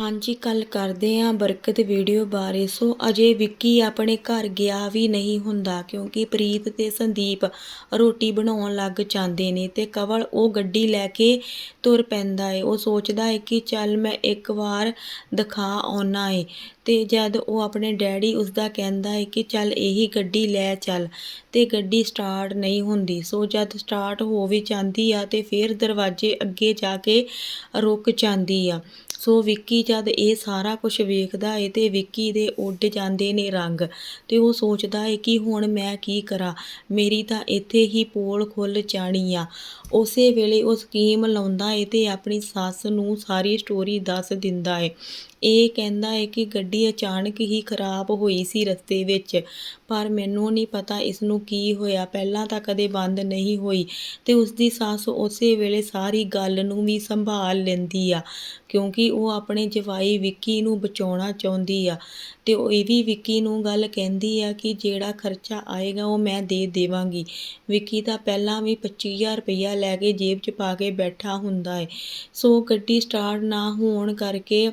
ਹਾਂਜੀ ਗੱਲ ਕਰਦੇ ਹਾਂ ਬਰਕਤ ਵੀਡੀਓ ਬਾਰੇ। ਸੋ, ਅਜੇ ਵਿੱਕੀ ਆਪਣੇ ਘਰ ਗਿਆ ਵੀ ਨਹੀਂ ਹੁੰਦਾ ਕਿਉਂਕਿ ਪ੍ਰੀਤ ਤੇ ਸੰਦੀਪ ਰੋਟੀ ਬਣਾਉਣ ਲੱਗ ਜਾਂਦੇ ਨੇ ਤੇ ਕਵਲ ਉਹ ਗੱਡੀ ਲੈ ਕੇ ਤੁਰ ਪੈਂਦਾ ਏ। ਉਹ ਸੋਚਦਾ ਏ ਕਿ ਚੱਲ ਮੈਂ ਇੱਕ ਵਾਰ ਦਿਖਾ ਆਉਣਾ ਏ। ਤੇ ਜਦ ਉਹ ਆਪਣੇ ਡੈਡੀ ਉਸਦਾ ਕਹਿੰਦਾ ਏ ਕਿ ਚੱਲ ਇਹੀ ਗੱਡੀ ਲੈ ਚੱਲ ਤੇ ਗੱਡੀ ਸਟਾਰਟ ਨਹੀਂ ਹੁੰਦੀ। ਸੋ, ਜਦ ਸਟਾਰਟ ਹੋ ਵੀ ਜਾਂਦੀ ਆ ਤੇ ਫਿਰ ਦਰਵਾਜ਼ੇ ਅੱਗੇ ਜਾ ਕੇ ਰੁਕ ਜਾਂਦੀ ਆ। ਸੋ ਵਿੱਕੀ ਜਦ ਇਹ ਸਾਰਾ ਕੁਝ ਵੇਖਦਾ ਏ ਤੇ ਵਿੱਕੀ ਦੇ ਉੱਡ ਜਾਂਦੇ ਨੇ ਰੰਗ ਤੇ ਉਹ ਸੋਚਦਾ ਏ ਕਿ ਹੁਣ ਮੈਂ ਕੀ ਕਰਾਂ, ਮੇਰੀ ਤਾਂ ਇੱਥੇ ਹੀ ਪੋਲ ਖੁੱਲ ਜਾਣੀ ਆ। ਉਸੇ ਵੇਲੇ ਉਹ ਸਕੀਮ ਲਾਉਂਦਾ ਏ ਤੇ ਆਪਣੀ ਸੱਸ ਨੂੰ ਸਾਰੀ ਸਟੋਰੀ ਦੱਸ ਦਿੰਦਾ ਏ। ਇਹ ਕਹਿੰਦਾ ਹੈ ਕਿ ਗੱਡੀ ਅਚਾਨਕ ਹੀ ਖਰਾਬ ਹੋਈ ਸੀ ਰਸਤੇ ਵਿੱਚ, ਪਰ ਮੈਨੂੰ ਨਹੀਂ ਪਤਾ ਇਸ ਨੂੰ ਕੀ ਹੋਇਆ। ਪਹਿਲਾਂ ਤਾਂ ਕਦੇ ਬੰਦ ਨਹੀਂ ਹੋਈ ਤੇ ਉਸਦੀ ਸੱਸ ਉਸੇ ਵੇਲੇ ਸਾਰੀ ਗੱਲ ਨੂੰ ਵੀ ਸੰਭਾਲ ਲੈਂਦੀ ਆ, ਕਿਉਂਕਿ ਉਹ ਆਪਣੇ ਜਵਾਈ ਵਿੱਕੀ ਨੂੰ ਬਚਾਉਣਾ ਚਾਹੁੰਦੀ ਆ। ਤੇ ਉਹ ਇਹ ਵੀ ਵਿੱਕੀ ਨੂੰ ਗੱਲ ਕਹਿੰਦੀ ਆ ਕਿ ਜਿਹੜਾ ਖਰਚਾ ਆਏਗਾ ਉਹ ਮੈਂ ਦੇ ਦੇਵਾਂਗੀ। ਵਿੱਕੀ ਤਾਂ ਪਹਿਲਾਂ ਵੀ 25000 ਰੁਪਈਆ ਲੈ ਕੇ ਜੇਬ 'ਚ ਪਾ ਕੇ ਬੈਠਾ ਹੁੰਦਾ ਹੈ। ਸੋ ਗੱਡੀ ਸਟਾਰਟ ਨਾ ਹੋਣ ਕਰਕੇ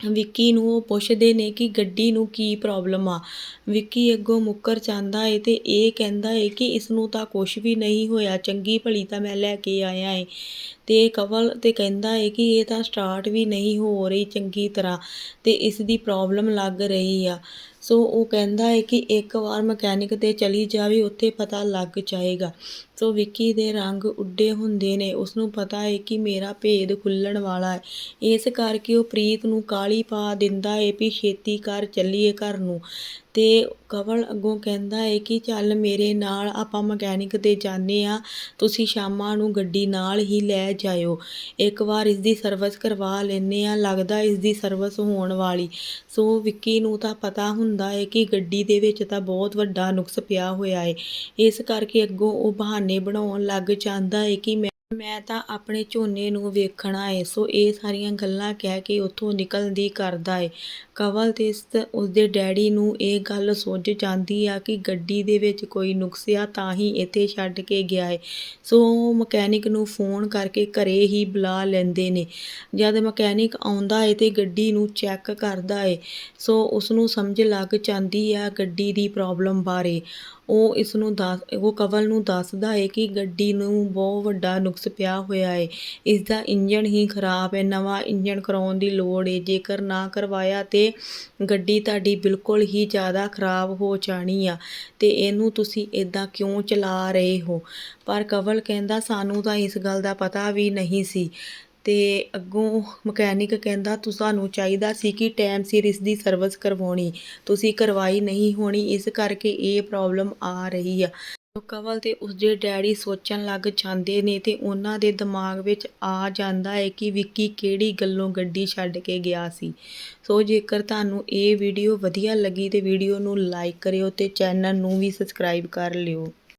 ਵਿੱਕੀ ਨੂੰ ਉਹ ਪੁੱਛਦੇ ਨੇ ਕਿ ਗੱਡੀ ਨੂੰ ਕੀ ਪ੍ਰੋਬਲਮ ਆ? ਵਿੱਕੀ ਅੱਗੋਂ ਮੁੱਕਰ ਜਾਂਦਾ ਏ ਅਤੇ ਇਹ ਕਹਿੰਦਾ ਏ ਕਿ ਇਸਨੂੰ ਤਾਂ ਕੁਛ ਵੀ ਨਹੀਂ ਹੋਇਆ, ਚੰਗੀ ਭਲੀ ਤਾਂ ਮੈਂ ਲੈ ਕੇ ਆਇਆ ਏ। ਅਤੇ ਕਵਲ ਤੇ ਕਹਿੰਦਾ ਏ ਕਿ ਇਹ ਤਾਂ ਸਟਾਰਟ ਵੀ ਨਹੀਂ ਹੋ ਰਹੀ ਚੰਗੀ ਤਰ੍ਹਾਂ ਅਤੇ ਇਸ ਦੀ ਪ੍ਰੋਬਲਮ ਲੱਗ ਰਹੀ ਆ। ਸੋ ਉਹ ਕਹਿੰਦਾ ਹੈ ਕਿ ਇੱਕ ਵਾਰ ਮਕੈਨਿਕ ਤੇ ਚਲੀ ਜਾਵੇ, ਉੱਥੇ ਪਤਾ ਲੱਗ ਜਾਏਗਾ। ਸੋ ਵਿੱਕੀ ਦੇ ਰੰਗ ਉੱਡੇ ਹੁੰਦੇ ਨੇ। ਉਸ ਨੂੰ ਪਤਾ ਹੈ ਕਿ ਮੇਰਾ ਭੇਦ ਖੁੱਲਣ ਵਾਲਾ ਹੈ। ਇਸ ਕਰਕੇ ਉਹ ਪ੍ਰੀਤ ਨੂੰ ਕਾਲੀ ਪਾ ਦਿੰਦਾ ਹੈ ਵੀ ਛੇਤੀ ਕਰ ਚੱਲੀਏ ਘਰ ਨੂੰ। ਤੇ ਕਵਲ ਅੱਗੋਂ ਕਹਿੰਦਾ ਹੈ ਕਿ ਚੱਲ ਮੇਰੇ ਨਾਲ ਆਪਾਂ ਮਕੈਨਿਕ ਤੇ ਜਾਂਦੇ ਆ ਤੁਸੀਂ ਸ਼ਾਮਾਂ ਨੂੰ ਗੱਡੀ ਨਾਲ ਹੀ ਲੈ ਜਾਇਓ। ਇੱਕ ਵਾਰ ਇਸ ਦੀ ਸਰਵਿਸ ਕਰਵਾ ਲੈਨੇ ਆ ਲੱਗਦਾ ਇਸ ਦੀ ਸਰਵਿਸ ਹੋਣ ਵਾਲੀ। ਸੋ ਵਿੱਕੀ ਨੂੰ ਤਾਂ ਪਤਾ ਹੁੰਦਾ ਹੈ ਕਿ ਗੱਡੀ ਦੇ ਵਿੱਚ ਤਾਂ ਬਹੁਤ ਵੱਡਾ ਨੁਕਸ ਪਿਆ ਹੋਇਆ ਹੈ। ਇਸ ਕਰਕੇ ਅੱਗੋਂ ਉਹ ਬਹਾਨੇ ਬਣਾਉਣ ਲੱਗ ਜਾਂਦਾ ਹੈ ਕਿ ਮੈਂ ਮੈਂ ਤਾਂ ਆਪਣੇ ਝੋਨੇ ਨੂੰ ਵੇਖਣਾ ਏ ਸੋ ਇਹ ਸਾਰੀਆਂ ਗੱਲਾਂ ਕਹਿ ਕੇ ਉੱਥੋਂ ਨਿਕਲਣ ਦੀ ਕਰਦਾ ਏ। ਕੰਵਲ ਤੇ ਉਸਦੇ ਡੈਡੀ ਨੂੰ ਇਹ ਗੱਲ ਸੁੱਝ ਜਾਂਦੀ ਆ ਕਿ ਗੱਡੀ ਦੇ ਵਿੱਚ ਕੋਈ ਨੁਕਸਿਆ ਤਾਂ ਹੀ ਇੱਥੇ ਛੱਡ ਕੇ ਗਿਆ ਏ। ਸੋ ਉਹ ਮਕੈਨਿਕ ਨੂੰ ਫੋਨ ਕਰਕੇ ਘਰੇ ਹੀ ਬੁਲਾ ਲੈਂਦੇ ਨੇ। ਜਦ ਮਕੈਨਿਕ ਆਉਂਦਾ ਏ ਤੇ ਗੱਡੀ ਨੂੰ ਚੈੱਕ ਕਰਦਾ ਏ, ਸੋ ਉਸ ਨੂੰ ਸਮਝ ਲੱਗ ਜਾਂਦੀ ਆ ਗੱਡੀ ਦੀ ਪ੍ਰੋਬਲਮ ਬਾਰੇ। ਉਹ ਇਸ ਨੂੰ ਦੱਸ, ਉਹ ਕਵਲ ਨੂੰ ਦੱਸਦਾ ਹੈ ਕਿ ਗੱਡੀ ਨੂੰ ਬਹੁਤ ਵੱਡਾ ਨੁਕਸ ਪਿਆ ਹੋਇਆ ਹੈ ਇਸ ਦਾ ਇੰਜਣ ਹੀ ਖਰਾਬ ਹੈ ਨਵਾਂ ਇੰਜਣ ਕਰਾਉਣ ਦੀ ਲੋੜ ਏ। ਜੇਕਰ ਨਾ ਕਰਵਾਇਆ ਤੇ ਗੱਡੀ ਤੁਹਾਡੀ ਬਿਲਕੁਲ ਹੀ ਜ਼ਿਆਦਾ ਖਰਾਬ ਹੋ ਜਾਣੀ ਆ ਤੇ ਇਹਨੂੰ ਤੁਸੀਂ ਇਦਾਂ ਕਿਉਂ ਚਲਾ ਰਹੇ ਹੋ? ਪਰ ਕਵਲ ਕਹਿੰਦਾ, ਸਾਨੂੰ ਤਾਂ ਇਸ ਗੱਲ ਦਾ ਪਤਾ ਵੀ ਨਹੀਂ ਸੀ। ਅਤੇ ਅੱਗੋਂ ਮਕੈਨਿਕ ਕਹਿੰਦਾ ਤੁ ਸਾਨੂੰ ਚਾਹੀਦਾ ਸੀ ਕਿ ਟਾਈਮ ਸਿਰ ਇਸ ਦੀ ਸਰਵਿਸ ਕਰਵਾਉਣੀ। ਤੁਸੀਂ ਕਰਵਾਈ ਨਹੀਂ ਹੋਣੀ, ਇਸ ਕਰਕੇ ਇਹ ਪ੍ਰੋਬਲਮ ਆ ਰਹੀ ਆ। ਕਵਲ ਤੇ ਉਸਦੇ ਡੈਡੀ ਸੋਚਣ ਲੱਗ ਜਾਂਦੇ ਨੇ ਤੇ ਉਹਨਾਂ ਦੇ ਦਿਮਾਗ ਵਿੱਚ ਆ ਜਾਂਦਾ ਹੈ ਕਿ ਵਿੱਕੀ ਕਿਹੜੀ ਗੱਲੋਂ ਗੱਡੀ ਛੱਡ ਕੇ ਗਿਆ ਸੀ। ਸੋ ਜੇਕਰ ਤੁਹਾਨੂੰ ਇਹ ਵੀਡੀਓ ਵਧੀਆ ਲੱਗੀ ਤੇ ਵੀਡੀਓ ਨੂੰ ਲਾਈਕ ਕਰਿਓ ਤੇ ਚੈਨਲ ਨੂੰ ਵੀ ਸਬਸਕ੍ਰਾਈਬ ਕਰ ਲਿਓ।